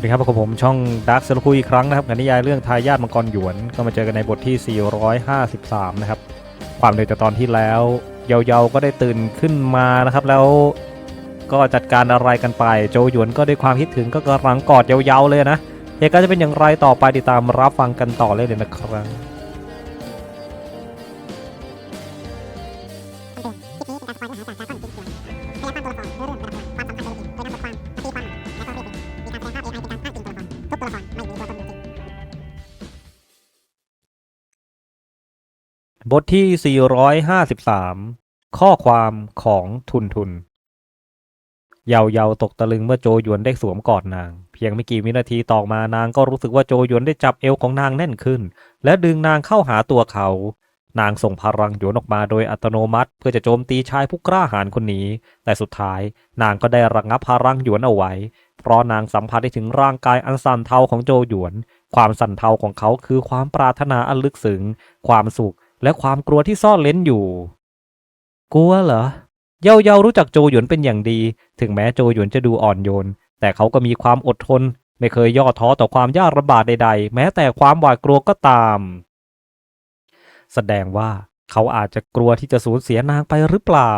วัสดีครับพบกับผมช่องดักเซลคุยอีกครั้งนะครับกับนิยายเรื่องทายาทมังกรหยวน ก็มาเจอกันในบทที่ 453 นะครับ ความเร็วจากตอนที่แล้ว เยาๆก็ได้ตื่นขึ้นมานะครับ แล้วก็จัดการอะไรกันไป โจหยวนก็ด้วยความคิดถึงก็กำลังกอดเยาๆเลยนะเหตุการณ์จะเป็นอย่างไรต่อไปติดตามรับฟังกันต่อเลยเลยนะครับ บทที่ 453 ข้อความของทุนทุน เยาเยาตกตะลึงเมื่อโจยวนได้สวมกอดนาง เพียงไม่กี่วินาทีต่อมานางก็รู้สึกว่าโจยวนได้จับเอวของนางแน่นขึ้น และดึงนางเข้าหาตัวเขา นางส่งพลังหยวนออกมาโดยอัตโนมัติ เพื่อจะโจมตีชายผู้กล้าหาญคนนี้ แต่สุดท้ายนางก็ได้ระงับพลังหยวนเอาไว้ เพราะนางสัมผัสได้ถึงร่างกายอันสั่นเทาของโจหยวน ความสั่นเทาของเขาคือความปรารถนาอันลึกซึ้งความสุข และความกลัวที่ซ่อนเล้นอยู่ กลัวเหรอ เยาเยารู้จักโจหยวนเป็นอย่างดี ถึงแม้โจหยวนจะดูอ่อนโยน แต่เขาก็มีความอดทน ไม่เคยย่อท้อต่อความยากลำบากใดๆ แม้แต่ความหวาดกลัวก็ตาม แสดงว่าเขาอาจจะกลัวที่จะสูญเสียนางไปหรือเปล่า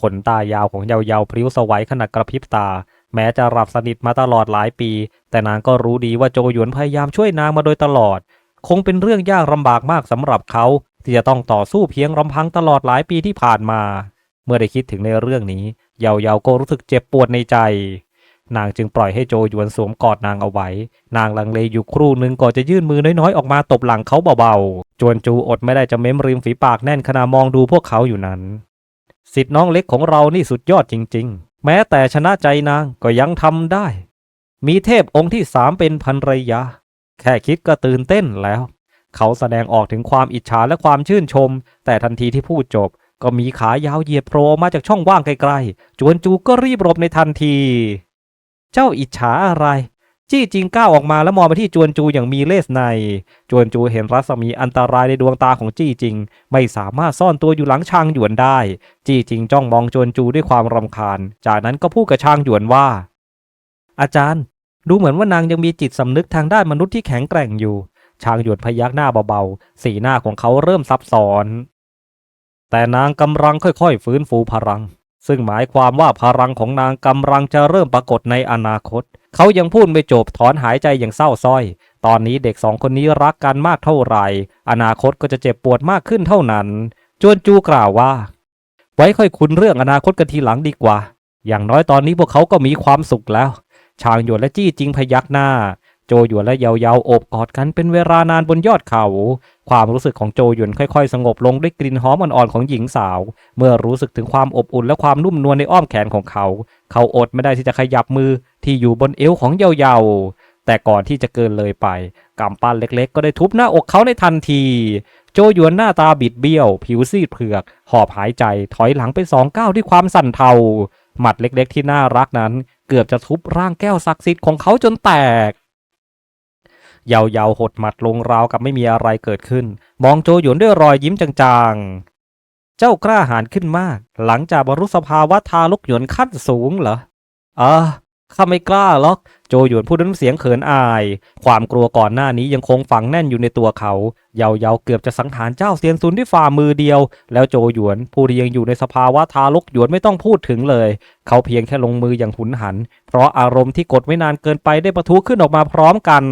ขนตายาวของเยาเยาพริ้วสวัยขณะกระพริบตา แม้จะหลับสนิทมาตลอดหลายปี แต่นางก็รู้ดีว่าโจหยวนพยายามช่วยนางมาโดยตลอด คงเป็นเรื่องยากลำบากมากสำหรับเขา ที่จะต้องต่อสู้เพียงลำพังตลอดหลายปีที่ผ่านมา เมื่อได้คิดถึงในเรื่องนี้ เยาเยาก็รู้สึกเจ็บปวดในใจ นางจึงปล่อยให้โจหยวนสวมกอดนางเอาไว้ นางลังเลอยู่ครู่หนึ่งก่อนจะยื่นมือน้อยๆ ออกมาตบหลังเขาเบาๆ จวนจูอดไม่ได้จะเม้มริมฝีปากแน่นขณะมองดูพวกเขาอยู่นั้น สิทธิ์น้องเล็กของเรานี่สุดยอดจริง ๆ แม้แต่ชนะใจนางก็ยังทำได้ มีเทพองค์ที่สามเป็นภรรยา แค่คิดก็ตื่นเต้นแล้ว เขาแสดงออกถึงความอิจฉาและความชื่นชม แต่ทันทีที่พูดจบ ก็มีขายาวเหยียดโผล่มาจากช่องว่างไกลๆ จวนจูก็รีบหลบในทันที เจ้าอิจฉาอะไร จี้จิงก้าวออกมาแล้วมองไปที่จวนจูอย่างมีเลสใน จวนจูเห็นรัศมีอันตรายในดวงตาของจี้จิง ไม่สามารถซ่อนตัวอยู่หลังชางหยวนได้ จี้จิงจ้องมองจวนจูด้วยความรำคาญ จากนั้นก็พูดกับชางหยวนว่า อาจารย์ ดูเหมือนว่านางยังมีจิตสำนึกทางด้านมนุษย์ที่แข็งแกร่งอยู่ ชางหยวนพยักหน้าเบาๆ สีหน้าของเขาเริ่มซับซ้อน แต่นางกำลังค่อยๆ ฟื้นฟูพลัง ซึ่งหมายความว่าพลังของนางกำลังจะเริ่มปรากฏในอนาคต เขายังพูดไม่จบถอนหายใจอย่างเศร้าส้อย ตอนนี้เด็กสองคนนี้รักกันมากเท่าไหร่ อนาคตก็จะเจ็บปวดมากขึ้นเท่านั้น จวนจูกล่าวว่า ไว้ค่อยคุนเรื่องอนาคตกันทีหลังดีกว่า อย่างน้อยตอนนี้พวกเขาก็มีความสุขแล้ว ชางหยวนและจี้จิงพยักหน้า โจหยวนและเยาเยาโอบกอดกันเป็นเวลานานบนยอดเขา ความรู้สึกของโจหยวนค่อยๆ สงบลงด้วยกลิ่นหอมอ่อนๆของหญิงสาว เมื่อรู้สึกถึงความอบอุ่นและความนุ่มนวลในอ้อมแขนของเขา เขาอดไม่ได้ที่จะขยับมือที่อยู่บนเอวของเยาเยาแต่ก่อนที่จะเกินเลยไปกำปั้นเล็กๆ ก็ได้ทุบหน้าอกเขาในทันที โจหยวนหน้าตาบิดเบี้ยว ผิวซีดเผือก หอบหายใจถอยหลังไปสองก้าวด้วยความสั่นเทา หมัดเล็กๆ ที่น่ารักนั้น เกือบจะทุบร่างแก้วศักดิ์สิทธิ์ของเขาจนแตก ยาเยาหดหมัดลงราวกับไม่มีอะไรเกิดขึ้น มองโจหยวนด้วยรอยยิ้มจางๆ เจ้ากล้าหาญขึ้นมาก หลังจากบรรลุสภาวะทารกหยวนขั้นสูงเหรออ่า ข้าไม่กล้าหรอก โจหยวนพูดด้วยน้ำเสียงเขินอาย ความกลัวก่อนหน้านี้ยังคงฝังแน่นอยู่ในตัวเขา เยาเยาเกือบจะสังหารเจ้าเซียนซุนด้วยฝ่ามือเดียว แล้วโจหยวนผู้ที่ยังอยู่ในสภาวะทารกหยวนไม่ต้องพูดถึงเลย เขาเพียงแค่ลงมืออย่างหุนหัน เพราะอารมณ์ที่กดไว้นานเกินไปได้ประทุขึ้นออกมาพร้อมกัน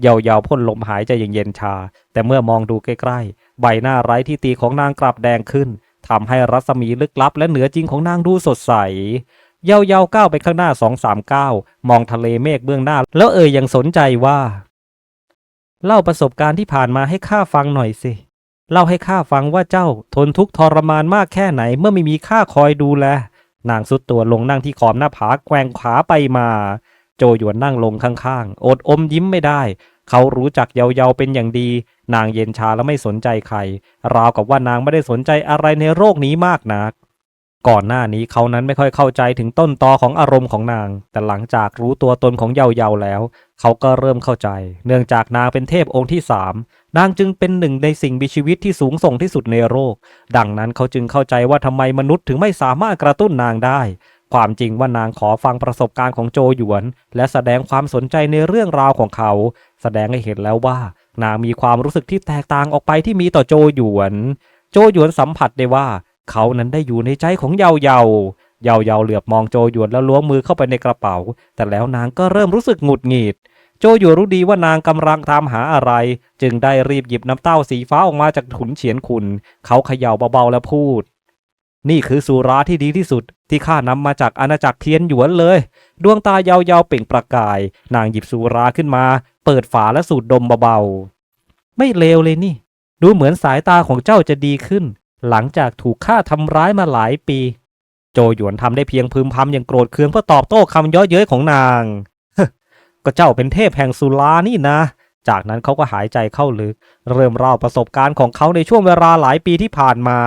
เยาเยาพ่นลมหายใจอย่างเย็นชา แต่เมื่อมองดูใกล้ๆ ใบหน้าไร้ที่ตีของนางกลับแดงขึ้นทำให้รัศมีลึกลับและเหนือจริงของนางดูสดใส เยาเยาก้าวไปข้างหน้าสองสามก้าวมองทะเลเมฆเบื้องหน้า แล้วเอ่ยยังสนใจว่า เล่าประสบการณ์ที่ผ่านมาให้ข้าฟังหน่อยสิ เล่าให้ข้าฟังว่าเจ้าทนทุกข์ทรมานมากแค่ไหนเมื่อไม่มีข้าคอยดูแลนางสุดตัวลงนั่งที่ขอบหน้าผาแกว่งขาไปมา โจหยวนนั่งลงข้างๆ อดอมยิ้มไม่ได้ เขารู้จักเยาเยาเป็นอย่างดี นางเย็นชาและไม่สนใจใคร ราวกับว่านางไม่ได้สนใจอะไรในโรคนี้มากนัก ก่อนหน้านี้เขานั้นไม่ค่อยเข้าใจถึงต้นตอของอารมณ์ของนาง แต่หลังจากรู้ตัวตนของเยาเยาแล้ว เขาก็เริ่มเข้าใจ เนื่องจากนางเป็นเทพองค์ที่สามนางจึงเป็นหนึ่งในสิ่งมีชีวิตที่สูงส่งที่สุดในโลกดังนั้นเขาจึงเข้าใจว่าทำไมมนุษย์ถึงไม่สามารถกระตุ้นนางได้ ความจริงว่านางขอฟังประสบการณ์ของโจหยวน และแสดงความสนใจในเรื่องราวของเขา แสดงให้เห็นแล้วว่า นางมีความรู้สึกที่แตกต่างออกไปที่มีต่อโจหยวน โจหยวนสัมผัสได้ว่า เขานั้นได้อยู่ในใจของเยาเยาเยาเยาเหลือบมองโจหยวนแล้วล้วงมือเข้าไปในกระเป๋า แต่แล้วนางก็เริ่มรู้สึกหงุดหงิด โจหยวนรู้ดีว่านางกำลังตามหาอะไร จึงได้รีบหยิบน้ำเต้าสีฟ้าออกมาจากถุนเฉียนขุน เขาเขย่าเบาๆแล้วพูด นี่คือสุราที่ดีที่สุด ที่ข้านำมาจากอาณาจักรเทียนหยวนเลย ดวงตายาวๆเปล่งประกาย นางหยิบสุราขึ้นมา เปิดฝาและสูดดมเบาๆไม่เลวเลยนี่ ดูเหมือนสายตาของเจ้าจะดีขึ้น หลังจากถูกข้าทำร้ายมาหลายปี โจหยวนทำได้เพียงพึมพำอย่างโกรธเคืองเพื่อตอบโต้คำเย้อเย้ยของนางก็เจ้าเป็นเทพแห่งสุรานี่นะ จากนั้นเขาก็หายใจเข้าลึก เริ่มเล่าประสบการณ์ของเขาในช่วงเวลาหลายปีที่ผ่านมา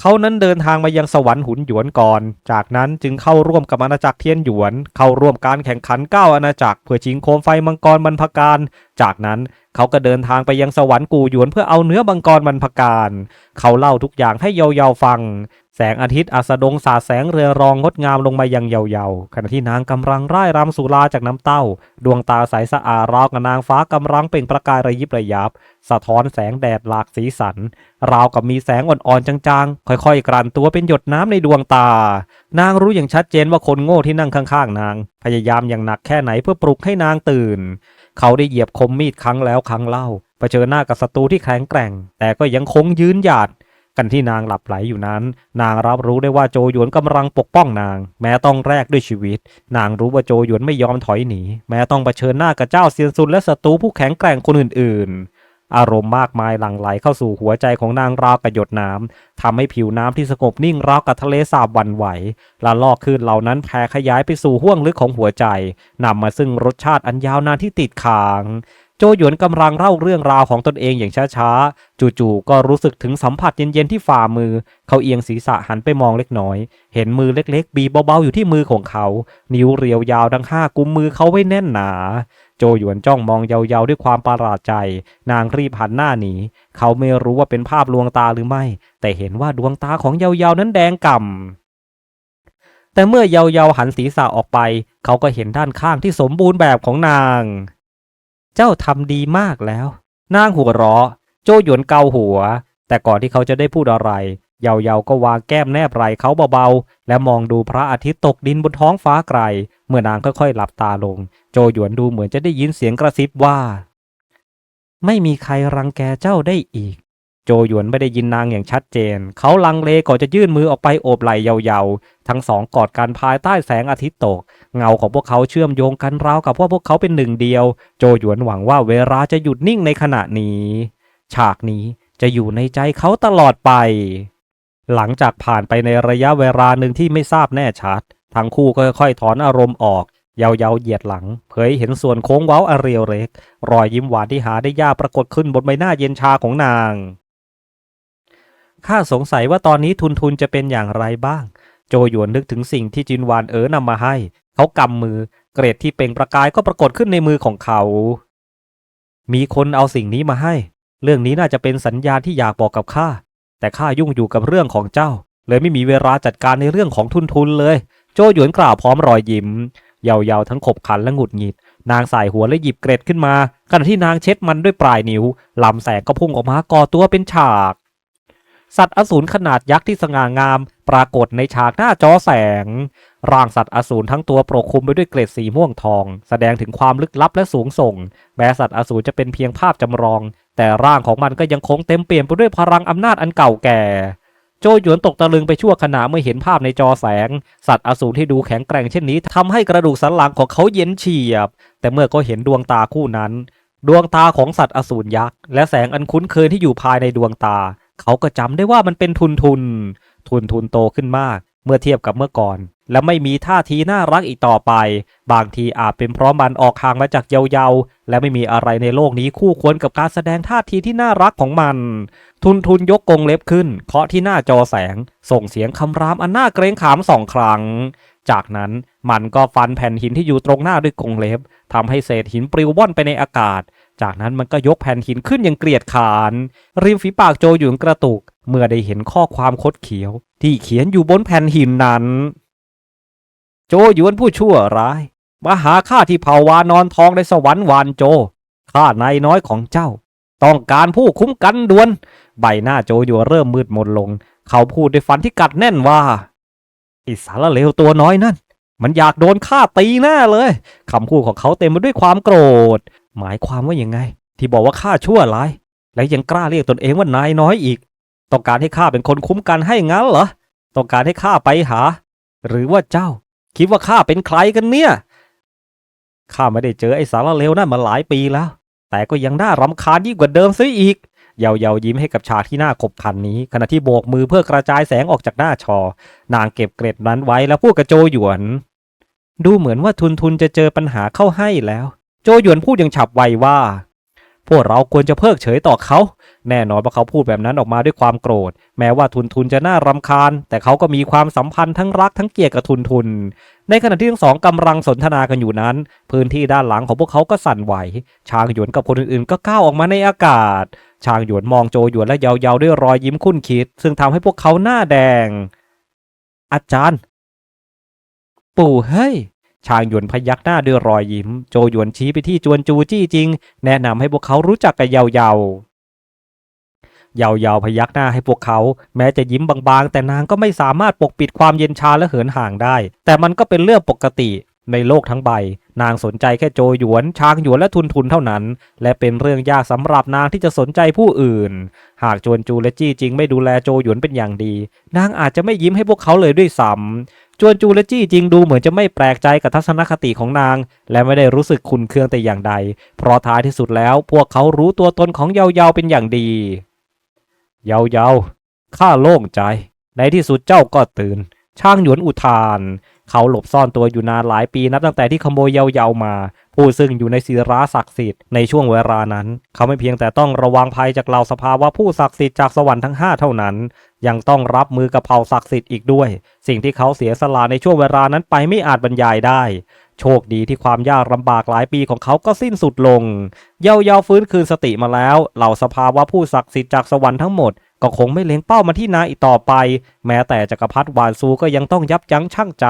เขานั้นเดินทางมายังสวรรค์หุนหยวนก่อน จากนั้นจึงเข้าร่วมกับอาณาจักรเทียนหยวน เข้าร่วมการแข่งขันก้าอาณาจักรเพื่อชิงโคมไฟมังกรบรรพการ จากนั้น เขาก็เดินทางไปยังสวรรค์กูหยวนเพื่อเอาเนื้อมังกรบรรพการ เขาเล่าทุกอย่างให้เยาวๆฟัง แสงอาทิตย์อัสดงสาดแสงเรือรองงดงามลงมายังเยาๆขณะที่นางกำลังร่ายรำสุราจากน้ำเต้า ดวงตาใสสะอาดราวกับนางฟ้ากำลังเปล่งประกายระยิบระยับ สะท้อนแสงแดดหลากสีสัน ราวกับมีแสงอ่อนๆจางๆ ค่อยๆ กลั่นตัวเป็นหยดน้ำในดวงตา นางรู้อย่างชัดเจนว่าคนโง่ที่นั่งข้างๆ นาง พยายามอย่างหนักแค่ไหนเพื่อปลุกให้นางตื่น เขาได้เหยียบคมมีดครั้งแล้วครั้งเล่าเผชิญหน้ากับศัตรูที่แข็งแกร่ง แต่ก็ยังคงยืนหยัดกันที่นางหลับไหลอยู่นั้น นางรับรู้ได้ว่าโจหยวนกำลังปกป้องนาง แม้ต้องแลกด้วยชีวิต นางรู้ว่าโจหยวนไม่ยอมถอยหนี แม้ต้องเผชิญหน้ากับเจ้าเซียนซุนและศัตรูผู้แข็งแกร่งคนอื่นๆ อารมณ์มากมายหลั่งไหลเข้าสู่หัวใจของนางราวกับหยดน้ำทำให้ผิวน้ำที่สงบนิ่งราวกับทะเลสาบวันไหวละลอกคลื่นเหล่านั้นแผ่ขยายไปสู่ห้วงลึกของหัวใจนำมาซึ่งรสชาติอันยาวนานที่ติดค้างโจหยวนกำลังเล่าเรื่องราวของตนเองอย่างช้าๆ จู่ๆ ก็รู้สึกถึงสัมผัสเย็นๆที่ฝ่ามือ เขาเอียงศีรษะหันไปมองเล็กน้อย เห็นมือเล็กๆ บีบเบาๆ อยู่ที่มือของเขา นิ้วเรียวยาวดังห้ากุมมือเขาไว้แน่นหนา โจหยวนจ้องมองเยาวๆด้วยความประหลาดใจ นางรีบหันหน้าหนี เขาไม่รู้ว่าเป็นภาพลวงตาหรือไม่ แต่เห็นว่าดวงตาของเยาวๆนั้นแดงก่ำ แต่เมื่อเยาวๆหันศีรษะออกไป เขาก็เห็นด้านข้างที่สมบูรณ์แบบของนาง เจ้าทำดีมากแล้ว นางหัวเราะ โจหยวนเกาหัว แต่ก่อนที่เขาจะได้พูดอะไร เยาเยาก็วางแก้มแนบไหลเขาเบาๆ และมองดูพระอาทิตย์ตกดินบนท้องฟ้าไกล เมื่อนางค่อยๆหลับตาลง โจหยวนดูเหมือนจะได้ยินเสียงกระซิบว่า ไม่มีใครรังแกเจ้าได้อีก โจหยวนไม่ได้ยินนางอย่างชัดเจน เขาลังเลก่อนจะยื่นมือออกไปโอบไหล่เยาๆ ทั้งสองกอดกันภายใต้แสงอาทิตย์ตก เงาของพวกเขาเชื่อมโยงกันราวกับว่าพวกเขาเป็นหนึ่งเดียว โจหยวนหวังว่าเวลาจะหยุดนิ่งในขณะนี้ ฉากนี้จะอยู่ในใจเขาตลอดไป หลังจากผ่านไปในระยะเวลาหนึ่งที่ไม่ทราบแน่ชัด ทั้งคู่ก็ค่อยๆ ถอนอารมณ์ออกเยาๆเหยียดหลัง เผยเห็นส่วนโค้งเว้าอเรียวเล็ก รอยยิ้มหวานที่หาได้ยากปรากฏขึ้นบนใบหน้าเย็นชาของนาง ข้าสงสัยว่าตอนนี้ทุนทุนจะเป็นอย่างไรบ้าง โจหยวนนึกถึงสิ่งที่จินวานเอ๋อนำมาให้ เขากำมือ เกรดที่เปล่งประกายก็ปรากฏขึ้นในมือของเขา มีคนเอาสิ่งนี้มาให้ เรื่องนี้น่าจะเป็นสัญญาณที่อยากบอกกับข้า แต่ข้ายุ่งอยู่กับเรื่องของเจ้า เลยไม่มีเวลาจัดการในเรื่องของทุนทุนเลย โจหยวนกล่าวพร้อมรอยยิ้มเยาๆทั้งขบขันและหงุดหงิด นางสายหัวและหยิบเกรดขึ้นมาขณะที่นางเช็ดมันด้วยปลายนิ้วลำแสงก็พุ่งออกมาก่อตัวเป็นฉาก สัตว์อสูรขนาดยักษ์ที่สง่างาม ปรากฏในฉากหน้าจอแสง ร่างสัตว์อสูรทั้งตัวปกคลุมไปด้วยเกล็ดสีม่วงทอง แสดงถึงความลึกลับและสูงส่ง แม้สัตว์อสูรจะเป็นเพียงภาพจำลอง แต่ร่างของมันก็ยังคงเต็มเปี่ยมไปด้วยพลังอำนาจอันเก่าแก่ โจหยวนตกตะลึงไปชั่วขณะเมื่อเห็นภาพในจอแสง สัตว์อสูรที่ดูแข็งแกร่งเช่นนี้ทำให้กระดูกสันหลังของเขาเย็นเฉียบ แต่เมื่อก็เห็นดวงตาคู่นั้น ดวงตาของสัตว์อสูรยักษ์และแสงอันคุ้นเคยที่อยู่ภายในดวงตา เขาก็จำได้ว่ามันเป็นทุนทุน ทุนทุนโตขึ้นมาก เมื่อเทียบกับเมื่อก่อน และไม่มีท่าทีน่ารักอีกต่อไป บางทีอาจเป็นเพราะมันออกห่างมาจากเยาๆ และไม่มีอะไรในโลกนี้คู่ควรกับการแสดงท่าทีที่น่ารักของมัน ทุนทุนยกกงเล็บขึ้น เคาะที่หน้าจอแสง ส่งเสียงคำรามอันน่าเกรงขามสองครั้ง จากนั้นมันก็ฟันแผ่นหินที่อยู่ตรงหน้าด้วยกงเล็บทำให้เศษหินปลิวว่อนไปในอากาศ จากนั้นมันก็ยกแผ่นหินขึ้นอย่างเกลียดขาน ริมฝีปากโจหยุนกระตุก เมื่อได้เห็นข้อความคดเขียว ที่เขียนอยู่บนแผ่นหินนั้น โจหยวนผู้ชั่วร้าย มาหาข้าที่เผาวานอนทองในสวรรค์วานโจ ข้านายน้อยของเจ้า ต้องการผู้คุ้มกันด่วน ใบหน้าโจหยวนเริ่มมืดมนลง เขาพูดด้วยฟันที่กัดแน่นว่าไอิสารเลวตัวน้อยนั่น มันอยากโดนข้าตีแน่เลยคำพูดของเขาเต็มไปด้วยความโกรธ หมายความว่ายังไง ที่บอกว่าข้าชั่วร้าย และยังกล้าเรียกตนเองว่านายน้อยอีก ต้องการให้ข้าเป็นคนคุ้มกันให้งั้นเหรอ ต้องการให้ข้าไปหา หรือว่าเจ้า คิดว่าข้าเป็นใครกันเนี่ย ข้าไม่ได้เจอไอ้สารเลวนั่นมาหลายปีแล้ว แต่ก็ยังน่ารำคาญยิ่งกว่าเดิมซะอีก เยาเยายิ้มให้กับฉากที่น่าขบขันนี้ ขณะที่โบกมือเพื่อกระจายแสงออกจากหน้าชอ นางเก็บเกร็ดนั้นไว้แล้วพูดกับโจหยวน ดูเหมือนว่าทุนทุนจะเจอปัญหาเข้าให้แล้ว โจหยวนพูดอย่างฉับไวว่า พวกเราควรจะเพิกเฉยต่อเขา แน่นอนว่าเขาพูดแบบนั้นออกมาด้วยความโกรธ แม้ว่าทุนทุนจะน่ารำคาญ แต่เขาก็มีความสัมพันธ์ทั้งรักทั้งเกลียดกับทุนทุน ในขณะที่ทั้งสองกำลังสนทนากันอยู่นั้น พื้นที่ด้านหลังของพวกเขาก็สั่นไหวชางหยวนกับคนอื่นๆ ก็ก้าวออกมาในอากาศชางหยวนมองโจหยวนและเยาๆด้วยรอยยิ้มคุ้นคิด ซึ่งทำให้พวกเขาหน้าแดง อาจารย์ ปู่เฮ้ยชางหยวนพยักหน้าด้วยรอยยิ้ม โจหยวนชี้ไปที่จวนจูจี้จริง แนะนำให้พวกเขารู้จักกับเยาเยา ยาเยาพยักหน้าให้พวกเขา แม้จะยิ้มบางๆ แต่นางก็ไม่สามารถปกปิดความเย็นชาและเหินห่างได้ แต่มันก็เป็นเรื่องปกติในโลกทั้งใบ นางสนใจแค่โจหยวน ช้างหยวนและทุนทุนเท่านั้น และเป็นเรื่องยากสำหรับนางที่จะสนใจผู้อื่น หากจวนจูและจี้จริงไม่ดูแลโจหยวนเป็นอย่างดี นางอาจจะไม่ยิ้มให้พวกเขาเลยด้วยซ้ำจวนจูและจี้จริงดูเหมือนจะไม่แปลกใจกับทัศนคติของนาง และไม่ได้รู้สึกขุนเคืองแต่อย่างใด เพราะท้ายที่สุดแล้ว พวกเขารู้ตัวตนของเยาเยาเป็นอย่างดี ยาเยาข้าโล่งใจ ในที่สุดเจ้าก็ตื่น ช่างหยวนอุทาน เขาหลบซ่อนตัวอยู่นานหลายปีนับตั้งแต่ที่ขโมยเยาเยามา ผู้ซึ่งอยู่ในศิราศักดิ์สิทธิ์ในช่วงเวลานั้น เขาไม่เพียงแต่ต้องระวังภัยจากเหล่าสภาวะผู้ศักดิ์สิทธิ์จากสวรรค์ทั้งห้าเท่านั้น ยังต้องรับมือกับเผ่าศักดิ์สิทธิ์อีกด้วย สิ่งที่เขาเสียสละในช่วงเวลานั้นไปไม่อาจบรรยายได้ โชคดีที่ความยากลำบากหลายปีของเขาก็สิ้นสุดลง เยาเยาฟื้นคืนสติมาแล้ว เหล่าสภาวะผู้ศักดิ์สิทธิ์จากสวรรค์ทั้งหมด ก็คงไม่เล็งเป้ามาที่นาอีกต่อไป แม้แต่จักรพรรดิวานซูก็ยังต้องยับยั้งชั่งใจ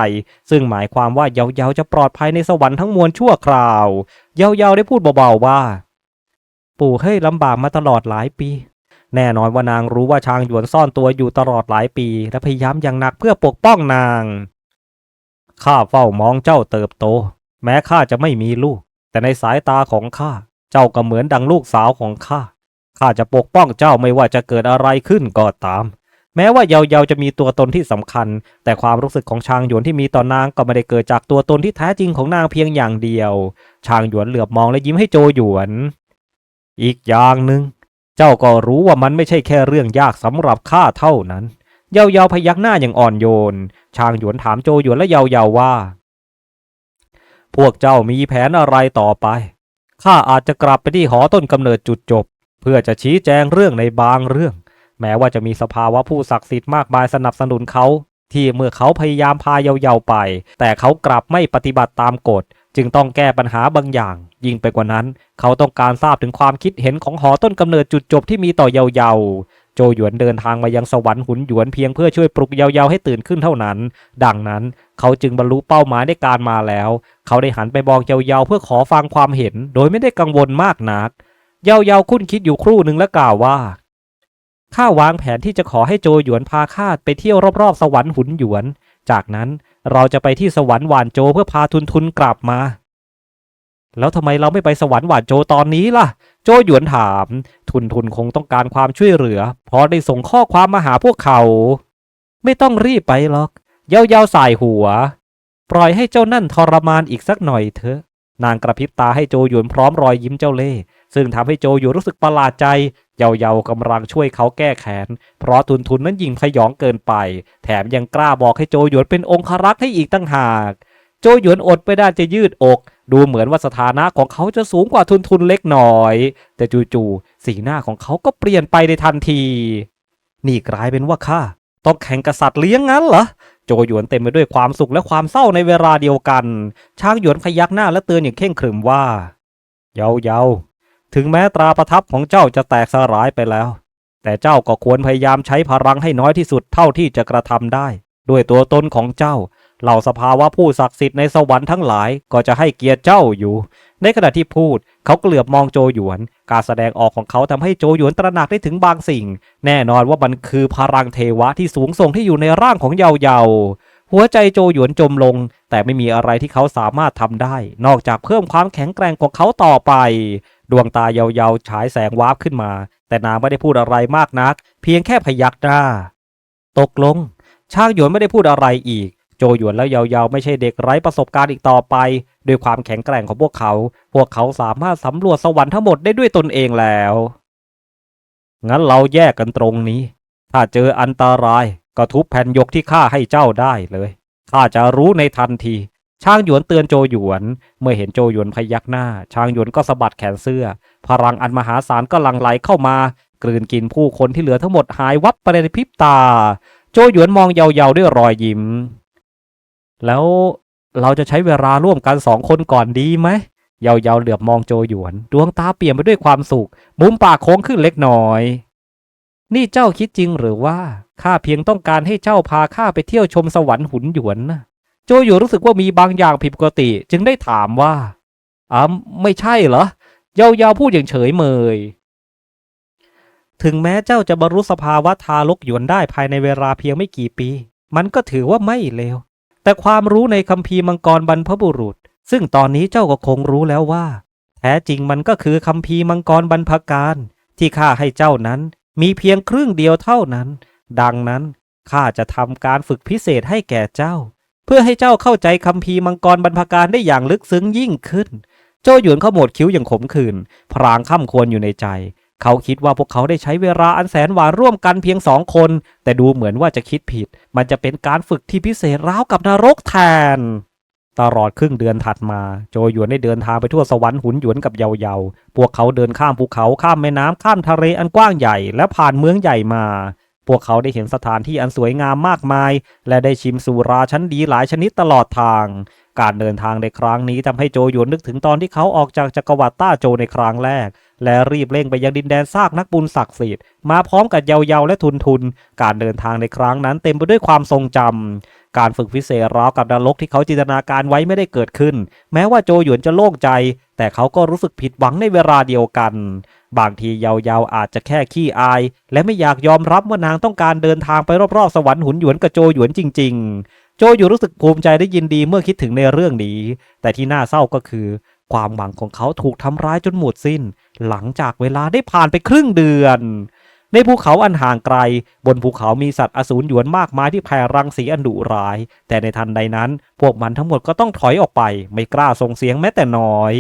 ซึ่งหมายความว่าเยาเยาจะปลอดภัยในสวรรค์ทั้งมวลชั่วคราว เยาเยาได้พูดเบาๆว่า ปู่ให้ลำบากมาตลอดหลายปีแน่นอนว่านางรู้ว่าช้างหยวนซ่อนตัวอยู่ตลอดหลายปี และพยายามอย่างหนักเพื่อปกป้องนาง ข้าเฝ้ามองเจ้าเติบโต แม้ข้าจะไม่มีลูก แต่ในสายตาของข้า เจ้าก็เหมือนดังลูกสาวของข้า ข้าจะปกป้องเจ้าไม่ว่าจะเกิดอะไรขึ้นก็ตาม แม้ว่าเยาเยาจะมีตัวตนที่สำคัญ แต่ความรู้สึกของชางหยวนที่มีต่อนางก็ไม่ได้เกิดจากตัวตนที่แท้จริงของนางเพียงอย่างเดียว ชางหยวนเหลือบมองและยิ้มให้โจหยวน อีกอย่างหนึ่งเจ้าก็รู้ว่ามันไม่ใช่แค่เรื่องยากสำหรับข้าเท่านั้น เยาเยาพยักหน้าอย่างอ่อนโยน ชางหยวนถามโจหยวนและเยาเยาว่า พวกเจ้ามีแผนอะไรต่อไป ข้าอาจจะกลับไปที่หอต้นกำเนิดจุดจบ เพื่อจะชี้แจงเรื่องในบางเรื่อง แม้ว่าจะมีสภาวะผู้ศักดิ์สิทธิ์มากมายสนับสนุนเขา ที่เมื่อเขาพยายามพาเยาๆไป แต่เขากลับไม่ปฏิบัติตามกฎ จึงต้องแก้ปัญหาบางอย่าง ยิ่งไปกว่านั้น เขาต้องการทราบถึงความคิดเห็นของหอต้นกำเนิดจุดจบที่มีต่อเยาๆ โจหยวนเดินทางมายังสวรรค์หุนหยวนเพียงเพื่อช่วยปลุกเยาๆให้ตื่นขึ้นเท่านั้น ดังนั้นเขาจึงบรรลุเป้าหมายในการมาแล้ว เขาได้หันไปบอกเยาๆเพื่อขอฟังความเห็น โดยไม่ได้กังวลมากนัก เยาเยาคุ้นคิดอยู่ครู่หนึ่งและกล่าวว่าข้าวางแผนที่จะขอให้โจหยวนพาข้าไปเที่ยวรอบๆสวรรค์หุนหยวน จากนั้นเราจะไปที่สวรรค์หวานโจเพื่อพาทุนทุนกลับมา แล้วทำไมเราไม่ไปสวรรค์หวานโจตอนนี้ล่ะ โจหยวนถาม ทุนทุนคงต้องการความช่วยเหลือ เพราะได้ส่งข้อความมาหาพวกเขา ไม่ต้องรีบไปหรอก เยาเยาสายหัว ปล่อยให้เจ้านั่นทรมานอีกสักหน่อยเถอะ นางกระพริบตาให้โจหยวนพร้อมรอยยิ้มเจ้าเล่ห์ซึ่งทำให้โจหยวนรู้สึกประหลาดใจ เยาเยากำลังช่วยเขาแก้แค้น เพราะทุนทุนนั้นยิงพยองเกินไป แถมยังกล้าบอกให้โจหยวนเป็นองครักษ์ให้อีกตั้งหาก โจหยวนอดไม่ได้จะยืดอก ดูเหมือนว่าสถานะของเขาจะสูงกว่าทุนทุนเล็กหน้อย แต่จู่ๆสีหน้าของเขาก็เปลี่ยนไปในทันที นี่กลายเป็นว่าข้าต้องแข่งกษัตริย์เลี้ยงงั้นเหรอโจหยวนเต็มไปด้วยความสุขและความเศร้าในเวลาเดียวกัน ช้างหยวนพยักหน้าและเตือนอย่างเข่งขรึมว่า เยาเยาถึงแม้ตราประทับของเจ้าจะแตกสลายไปแล้ว แต่เจ้าก็ควรพยายามใช้พลังให้น้อยที่สุดเท่าที่จะกระทำได้ ด้วยตัวตนของเจ้า เหล่าสภาวะผู้ศักดิ์สิทธิ์ในสวรรค์ทั้งหลายก็จะให้เกียรติเจ้าอยู่ ในขณะที่พูดเขาเกลือบมองโจหยวน การแสดงออกของเขาทำให้โจหยวนตระหนักได้ถึงบางสิ่ง แน่นอนว่ามันคือพลังเทวะที่สูงส่งที่อยู่ในร่างของเยาเยาหัวใจโจหยวนจมลง แต่ไม่มีอะไรที่เขาสามารถทำได้ นอกจากเพิ่มความแข็งแกร่งของเขาต่อไป ดวงตาเยาๆฉายแสงวาบขึ้นมา แต่นางไม่ได้พูดอะไรมากนัก เพียงแค่พยักหน้า ตกลง ช่างหยวนไม่ได้พูดอะไรอีก โจหยวนและเยาๆไม่ใช่เด็กไร้ประสบการณ์อีกต่อไป ด้วยความแข็งแกร่งของพวกเขา พวกเขาสามารถสำรวจสวรรค์ทั้งหมดได้ด้วยตนเองแล้ว งั้นเราแยกกันตรงนี้ ถ้าเจออันตรายก็ทุบแผ่นยกที่ข้าให้เจ้าได้เลยข้าจะรู้ในทันที ช่างหยวนเตือนโจหยวน เมื่อเห็นโจหยวนพยักหน้า ช่างหยวนก็สะบัดแขนเสื้อ พลังอันมหาศาลก็หลั่งไหลเข้ามา กลืนกินผู้คนที่เหลือทั้งหมดหายวับไปในพริบตา โจหยวนมองเยาๆด้วยรอยยิ้ม แล้วเราจะใช้เวลาร่วมกันสองคนก่อนดีไหมเยาๆเหลือบมองโจหยวน ดวงตาเปลี่ยนไปด้วยความสุข มุมปากโค้งขึ้นเล็กน้อย นี่เจ้าคิดจริงหรือว่าข้าเพียงต้องการให้เจ้าพาข้าไปเที่ยวชมสวรรค์หุนหยวนนะโจหยวนรู้สึกว่ามีบางอย่างผิดปกติ จึงได้ถามว่าอ๋อไม่ใช่เหรอเยาๆพูดอย่างเฉยเมยถึงแม้เจ้าจะบรรลุสภาวะทารกหยวนได้ภายในเวลาเพียงไม่กี่ปี มันก็ถือว่าไม่เลว แต่ความรู้ในคัมภีร์มังกรบรรพบุรุษ ซึ่งตอนนี้เจ้าก็คงรู้แล้วว่า แท้จริงมันก็คือคัมภีร์มังกรบรรพการ ที่ข้าให้เจ้านั้น มีเพียงครึ่งเดียวเท่านั้น ดังนั้นข้าจะทำการฝึกพิเศษให้แก่เจ้า เพื่อให้เจ้าเข้าใจคัมภีร์มังกรบรรพการได้อย่างลึกซึ้งยิ่งขึ้น โจหยวนขมวดคิ้วอย่างขมขื่นพรางข้ามควรอยู่ในใจ เขาคิดว่าพวกเขาได้ใช้เวลาอันแสนหวานร่วมกันเพียงสองคน แต่ดูเหมือนว่าจะคิดผิด มันจะเป็นการฝึกที่พิเศษร้าวกับนรกแทน ตลอดครึ่งเดือนถัดมา โจหยวนได้เดินทางไปทั่วสวรรค์หุนหยวนกับเยาเยาพวกเขาเดินข้ามภูเขาข้ามแม่น้ำข้ามทะเลอันกว้างใหญ่ และผ่านเมืองใหญ่มาพวกเขาได้เห็นสถานที่อันสวยงามมากมาย และได้ชิมสุราชั้นดีหลายชนิดตลอดทาง การเดินทางในครั้งนี้ทำให้โจหยวนนึกถึงตอนที่เขาออกจากจักรวรรดิต้าโจในครั้งแรก และรีบเร่งไปยังดินแดนซากนักบุญศักดิ์สิทธิ์มาพร้อมกับเยาเยาและทุนทุน การเดินทางในครั้งนั้นเต็มไปด้วยความทรงจำการฝึกพิเศษราวกับนรกที่เขาจินตนาการไว้ไม่ได้เกิดขึ้น แม้ว่าโจหยวนจะโล่งใจ แต่เขาก็รู้สึกผิดหวังในเวลาเดียวกัน บางทีเยาเยาอาจจะแค่ขี้อาย และไม่อยากยอมรับว่านางต้องการเดินทางไปรอบๆสวรรค์หุนหยวนกับโจหยวนจริง ๆ โจหยวนรู้สึกภูมิใจได้ยินดีเมื่อคิดถึงในเรื่องนี้ แต่ที่น่าเศร้าก็คือ ความหวังของเขาถูกทำร้ายจนหมดสิ้น หลังจากเวลาได้ผ่านไปครึ่งเดือน ในภูเขาอันห่างไกล บนภูเขามีสัตว์อสูรหยวนมากมายที่แผ่รังสีอันดุร้าย แต่ในทันใดนั้น พวกมันทั้งหมดก็ต้องถอยออกไป ไม่กล้าส่งเสียงแม้แต่น้อย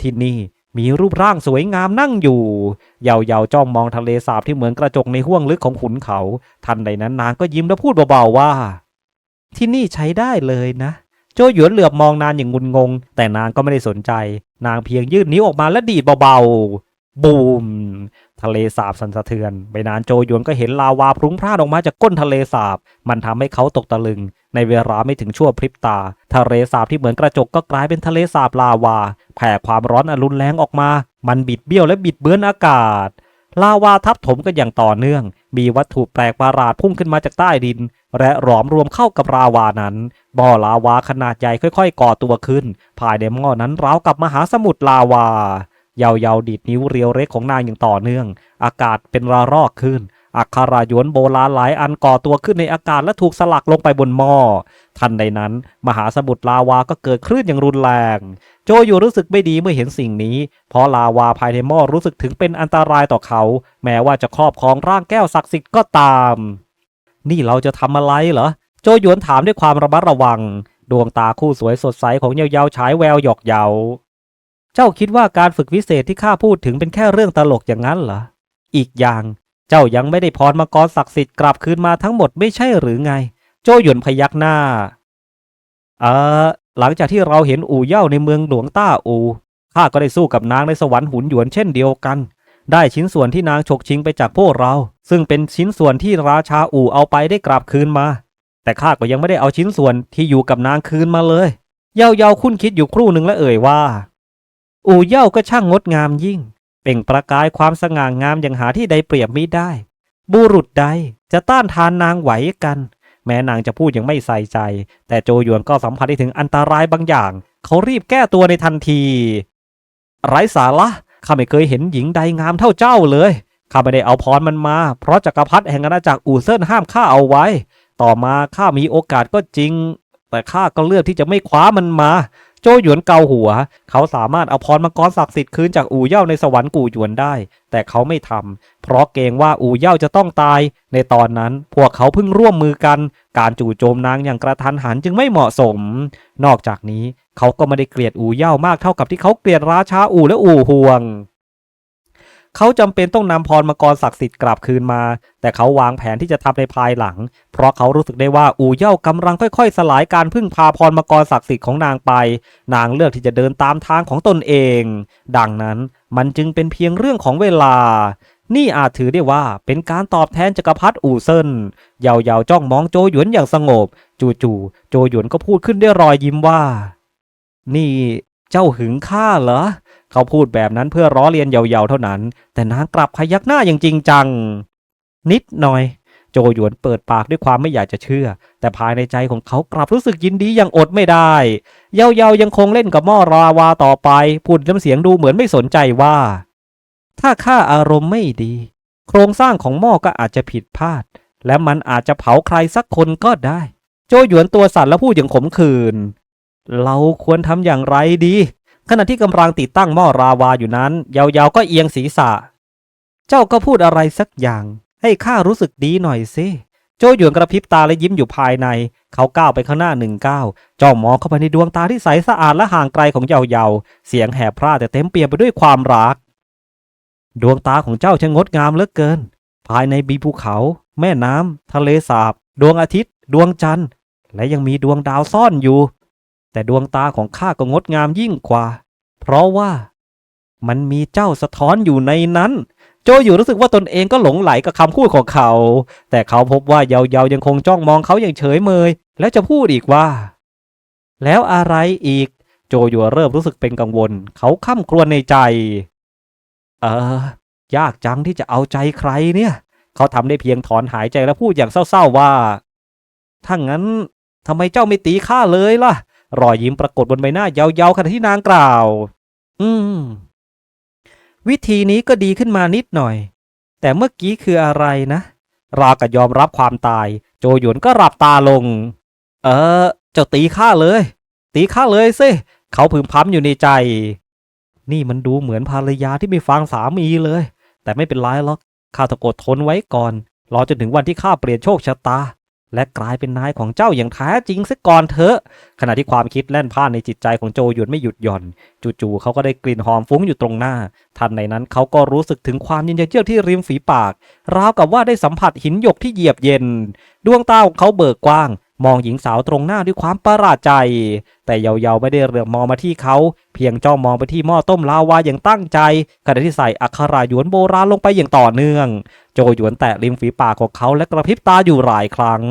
ที่นี่มีรูปร่างสวยงามนั่งอยู่ เยาเยาจ้องมองทะเลสาบที่เหมือนกระจกในห้วงลึกของขุนเขา ทันใดนั้นนางก็ยิ้มและพูดเบาๆว่า ที่นี่ใช้ได้เลยนะ โจหยวนเหลือบมองนานอย่างงุนงง แต่นางก็ไม่ได้สนใจ นางเพียงยื่นนิ้วออกมาและดีดเบาๆ บูม ทะเลสาบสั่นสะเทือนไม่นานโจหยวนก็เห็นลาวาพรุ้งพร่านออกมาจากก้นทะเลสาบ มันทำให้เขาตกตะลึง ในเวลาไม่ถึงชั่วพริบตา ทะเลสาบที่เหมือนกระจกก็กลายเป็นทะเลสาบลาวา แผ่ความร้อนอรุนแรงออกมา มันบิดเบี้ยวและบิดเบือนอากาศลาวาทับถมกันอย่างต่อเนื่อง มีวัตถุแปลกประหลาดพุ่งขึ้นมาจากใต้ดิน และหลอมรวมเข้ากับลาวานั้นบ่อลาวาขนาดใหญ่ค่อยๆ ก่อตัวขึ้น ภายในหม้อนั้นราวกับมหาสมุทรลาวา เยาเยาดีดนิ้วเรียวเล็กของนางอย่างต่อเนื่อง อากาศเป็นระรอกขึ้น อักขระหยวนโบราณหลายอันก่อตัวขึ้นในอากาศและถูกสลักลงไปบนหม้อ ทันใดนั้น มหาสมุทรลาวาก็เกิดคลื่นอย่างรุนแรง โจอยู่รู้สึกไม่ดีเมื่อเห็นสิ่งนี้ เพราะลาวาภายในหม้อรู้สึกถึงเป็นอันตรายต่อเขา แม้ว่าจะครอบครองร่างแก้วศักดิ์สิทธิ์ก็ตาม นี่เราจะทำอะไรเหรอ โจหยวนถามด้วยความระมัดระวัง ดวงตาคู่สวยสดใสของเยาเยาฉายแววหยอกเยา เจ้าคิดว่าการฝึกวิเศษที่ข้าพูดถึงเป็นแค่เรื่องตลกอย่างนั้นเหรอ อีกอย่างเจ้ายังไม่ได้พรมังกรศักดิ์สิทธิ์กลับคืนมาทั้งหมดไม่ใช่หรือไง โจหยวนพยักหน้า เออหลังจากที่เราเห็นอู่เย่าในเมืองหลวงต้าอูข้าก็ได้สู้กับนางในสวรรค์หุนหยวนเช่นเดียวกัน ได้ชิ้นส่วนที่นางฉกชิงไปจากพวกเรา ซึ่งเป็นชิ้นส่วนที่ราชาอู่เอาไปได้กลับคืนมา แต่ข้าก็ยังไม่ได้เอาชิ้นส่วนที่อยู่กับนางคืนมาเลย เย่าเยาคุ้นคิดอยู่ครู่หนึ่งและเอ่ยว่า อู่เย่าก็ช่างงดงามยิ่ง เป่งประกายความสง่างามอย่างหาที่ใดเปรียบมิได้ บุรุษใดจะต้านทานนางไหวกัน แม้นางจะพูดยังไม่ใส่ใจ แต่โจหยวนก็สัมผัสได้ถึงอันตรายบางอย่าง เขารีบแก้ตัวในทันที ไร้สาระ ข้าไม่เคยเห็นหญิงใดงามเท่าเจ้าเลย ข้าไม่ได้เอาพรมันมา เพราะจักรพรรดิแห่งอาณาจักรอู่เซินห้ามข้าเอาไว้ ต่อมาข้ามีโอกาสก็จริง แต่ข้าก็เลือกที่จะไม่คว้ามันมา โจหยวนเกาหัว เขาสามารถเอาพรมังกรศักดิ์สิทธิ์คืนจากอู่เย่าในสวรรค์กู่หยวนได้ แต่เขาไม่ทำเพราะเกรงว่าอู่เย่าจะต้องตาย ในตอนนั้นพวกเขาเพิ่งร่วมมือกัน การจู่โจมนางอย่างกระทันหันจึงไม่เหมาะสม นอกจากนี้ เขาก็ไม่ได้เกลียดอู่เย่ามากเท่ากับที่เขาเกลียดราชาอู่และอู่ห่วง เขาจำเป็นต้องนำพรมังกรศักดิ์สิทธิ์กลับคืนมา แต่เขาวางแผนที่จะทำในภายหลัง เพราะเขารู้สึกได้ว่าอู่เย่ากำลังค่อยๆ สลายการพึ่งพาพรมังกรศักดิ์สิทธิ์ของนางไป นางเลือกที่จะเดินตามทางของตนเอง ดังนั้นมันจึงเป็นเพียงเรื่องของเวลานี่อาจถือได้ว่าเป็นการตอบแทนจักรพรรดิอู่เซินเยาเยาๆจ้องมองโจหยวนอย่างสงบ จู่ๆ โจหยวนก็พูดขึ้นด้วยรอยยิ้มว่า นี่เจ้าหึงข้าเหรอ เขาพูดแบบนั้นเพื่อล้อเลียนเยาๆเท่านั้น แต่นางกลับพยักหน้าอย่างจริงจัง นิดหน่อย โจหยวนเปิดปากด้วยความไม่อยากจะเชื่อ แต่ภายในใจของเขากลับรู้สึกยินดีอย่างอดไม่ได้ เยาเยาๆยังคงเล่นกับหม้อราวาต่อไปพูดน้ำเสียงดูเหมือนไม่สนใจว่า ถ้าข้าอารมณ์ไม่ดี โครงสร้างของหม้อก็อาจจะผิดพลาด และมันอาจจะเผาใครสักคนก็ได้ โจหยวนตัวสั่นแล้วพูดอย่างขมขื่น เราควรทำอย่างไรดี ขณะที่กำลังติดตั้งหม้อราวาอยู่นั้นเยาเยาๆก็เอียงศีรษะ เจ้าก็พูดอะไรสักอย่าง ให้ข้ารู้สึกดีหน่อยสิโจหยวนกระพริบตาและยิ้มอยู่ภายใน เขาก้าวไปข้างหน้าหนึ่งก้าวจ้องมองเข้าไปในดวงตาที่ใสสะอาดและห่างไกลของเยาเยาๆเสียงแหบพร่าแต่เต็มเปี่ยมไปด้วยความรัก ดวงตาของเจ้าช่างงดงามเหลือเกิน ภายในบีภูเขา แม่น้ำทะเลสาบ ดวงอาทิตย์ ดวงจันทร์ และยังมีดวงดาวซ่อนอยู่ แต่ดวงตาของข้าก็งดงามยิ่งกว่า เพราะว่ามันมีเจ้าสะท้อนอยู่ในนั้น โจอยู่รู้สึกว่าตนเองก็หลงไหลกับคำพูดของเขา แต่เขาพบว่าเยาเยายังคงจ้องมองเขาอย่างเฉยเมย แล้วจะพูดอีกว่า แล้วอะไรอีก โจอยู่เริ่มรู้สึกเป็นกังวล เขาข้ามครวญในใจ เออ ยากจังที่จะเอาใจใครเนี่ย เขาทำได้เพียงถอนหายใจแล้วพูดอย่างเศร้าๆว่าถ้างั้นทำไมเจ้าไม่ตีข้าเลยล่ะ รอยยิ้มปรากฏบนใบหน้าเยาวๆขณะที่นางกล่าว อืม วิธีนี้ก็ดีขึ้นมานิดหน่อย แต่เมื่อกี้คืออะไรนะรากับยอมรับความตาย โจหยวนก็หลับตาลง เออ เจ้าตีข้าเลย ตีข้าเลยสิเขาพึมพำอยู่ในใจ นี่มันดูเหมือนภรรยาที่ไม่ฟังสามีเลย แต่ไม่เป็นไรหรอกข้าตะโกดทนไว้ก่อนรอจนถึงวันที่ข้าเปลี่ยนโชคชะตา และกลายเป็นนายของเจ้าอย่างแท้จริงซะก่อนเถอะ ขณะที่ความคิดแล่นผ่านในจิตใจของโจหยุดไม่หยุดหย่อน จู่ๆเขาก็ได้กลิ่นหอมฟุ้งอยู่ตรงหน้า ทันในนั้นเขาก็รู้สึกถึงความเย็นเยือกที่ริมฝีปาก ราวกับว่าได้สัมผัสหินหยกที่เหยียบเย็น ดวงตาของเขาเบิกกว้าง มองหญิงสาวตรงหน้าด้วยความประหลาดใจ แต่เยาๆไม่ได้เหลือบมองมาที่เขา เพียงจ้องมองไปที่หม้อต้มลาวาอย่างตั้งใจขณะที่ใส่อักขระหยวนโบราณลงไปอย่างต่อเนื่อง โจหยวนแตะริมฝีปากของเขาและกระพริบตาอยู่หลายครั้ง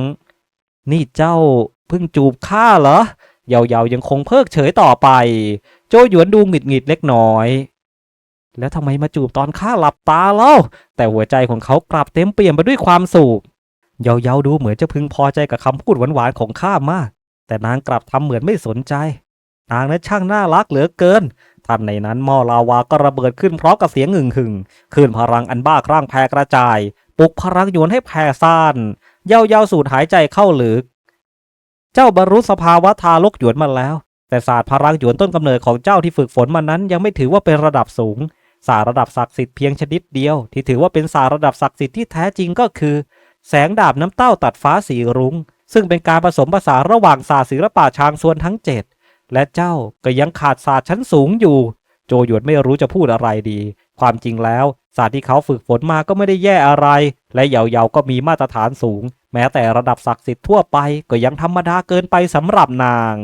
นี่เจ้าเพิ่งจูบข้าเหรอเยาๆยังคงเพิกเฉยต่อไป โจหยวนดูหงิดหงิดเล็กน้อยแล้วทำไมมาจูบตอนข้าหลับตาเล่า แต่หัวใจของเขากลับเต็มเปี่ยมไปด้วยความสุข เยาๆดูเหมือนจะพึงพอใจกับคำพูดหวานๆของข้ามาก แต่นางกลับทำเหมือนไม่สนใจ นางนั้นช่างน่ารักเหลือเกิน ทันในนั้นหม้อลาวาก็ระเบิดขึ้นพร้อมกับเสียงหึ่งหึ่งๆคลื่นพลังอันบ้าคลั่งแผ่กระจาย ปลุกพลังโยนให้แผ่ซ่าน เยาๆสูดหายใจเข้าลึก เจ้าบรรลุสภาวะทารกหยวนมาแล้ว แต่ศาสตร์พลังหยวนต้นกำเนิดของเจ้าที่ฝึกฝนมานั้นยังไม่ถือว่าเป็นระดับสูง ศาสตร์ระดับศักดิ์สิทธิ์เพียงชนิดเดียว ที่ถือว่าเป็นศาสตร์ระดับศักดิ์สิทธิ์ที่แท้จริงก็คือ แสงดาบน้ำเต้าตัดฟ้าสีรุง้ง ซึ่งเป็นการผสมผสานระหว่างศาสตร์ศิลปะชางส่วนทั้งเจ็ดและเจ้าก็ยังขาดศาสตร์ชั้นสูงอยู่ โจหยวนไม่รู้จะพูดอะไรดี ความจริงแล้ว ศาสตร์ที่เขาฝึกฝนมาก็ไม่ได้แย่อะไร และเหยาๆก็มีมาตรฐานสูง แม้แต่ระดับศักดิ์สิทธิ์ทั่วไปก็ยังธรรมดาเกินไปสำหรับนาง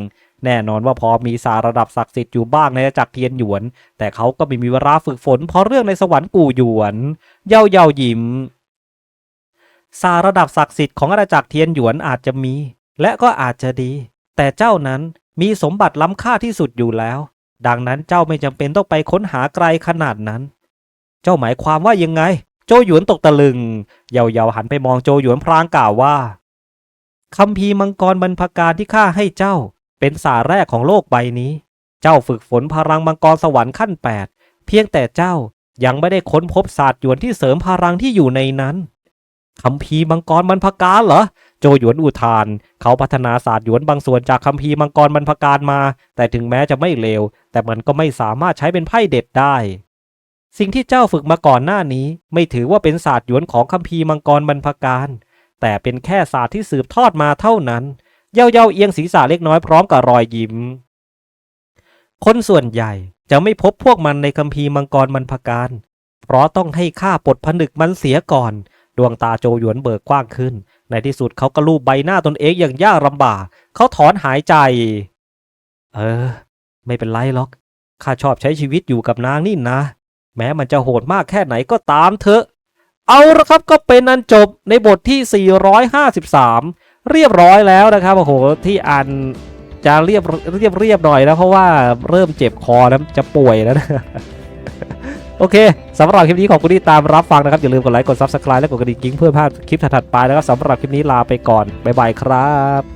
แน่นอนว่าพอมีศาสตร์ระดับศักดิ์สิทธิ์อยู่บ้างในจักรเทียนหยวน แต่เขาก็ไม่มีเวลาฝึกฝนเพราะเรื่องในสวรรค์กู่หยวน เยาเยายิ้ม ศารระดับศักดิ์สิทธิ์ของอาณาจักรเทียนหยวนอาจจะมี และก็อาจจะดี แต่เจ้านั้นมีสมบัติล้ำค่าที่สุดอยู่แล้ว ดังนั้นเจ้าไม่จำเป็นต้องไปค้นหาไกลขนาดนั้น เจ้าหมายความว่ายังไง โจหยวนตกตะลึง เยาๆหันไปมองโจหยวนพลางกล่าวว่าคัมภีร์มังกรบรรพการที่ข้าให้เจ้า เป็นสาแรกของโลกใบนี้ เจ้าฝึกฝนพลังมังกรสวรรค์ขั้นแปดเพียงแต่เจ้ายังไม่ได้ค้นพบศาสตร์หยวนที่เสริมพลังที่อยู่ในนั้น คัมภีร์มังกรบรรพการเหรอ โจหยวนอุทาน เขาพัฒนาศาสตร์หยวนบางส่วนจากคัมภีร์มังกรบรรพการมา แต่ถึงแม้จะไม่เลว แต่มันก็ไม่สามารถใช้เป็นไพ่เด็ดได้ สิ่งที่เจ้าฝึกมาก่อนหน้านี้ ไม่ถือว่าเป็นศาสตร์หยวนของคัมภีร์มังกรบรรพการ แต่เป็นแค่ศาสตร์ที่สืบทอดมาเท่านั้น เย่าเย่าเอียงศีรษะเล็กน้อยพร้อมกับรอยยิ้ม คนส่วนใหญ่จะไม่พบพวกมันในคัมภีร์มังกรบรรพการ เพราะต้องให้ข้าปลดผนึกมันเสียก่อน ดวงตาโจหยวนเบิกกว้างขึ้น ในที่สุดเขาก็ลูบใบหน้าตนเองอย่างยากลำบาก เขาถอนหายใจ เออ ไม่เป็นไรหรอก ข้าชอบใช้ชีวิตอยู่กับนางนี่นะ แม้มันจะโหดมากแค่ไหนก็ตามเถอะ เอาละครับก็เป็นอันจบในบทที่ 453 เรียบร้อยแล้วนะครับโอ้โหที่อ่านจะเรียบเรียบเรียบหน่อยนะเพราะว่าเริ่มเจ็บคอแล้วจะป่วยแล้วนะ โอเคสำหรับคลิปนี้ขอบคุณที่ตามรับฟังนะครับ อย่าลืมกดไลค์กด Subscribe และกดกระดิ่งกิ๊งเพื่อพลาดคลิปถัดๆไปนะครับสำหรับคลิปนี้ลาไปก่อนบ๊ายบายครับ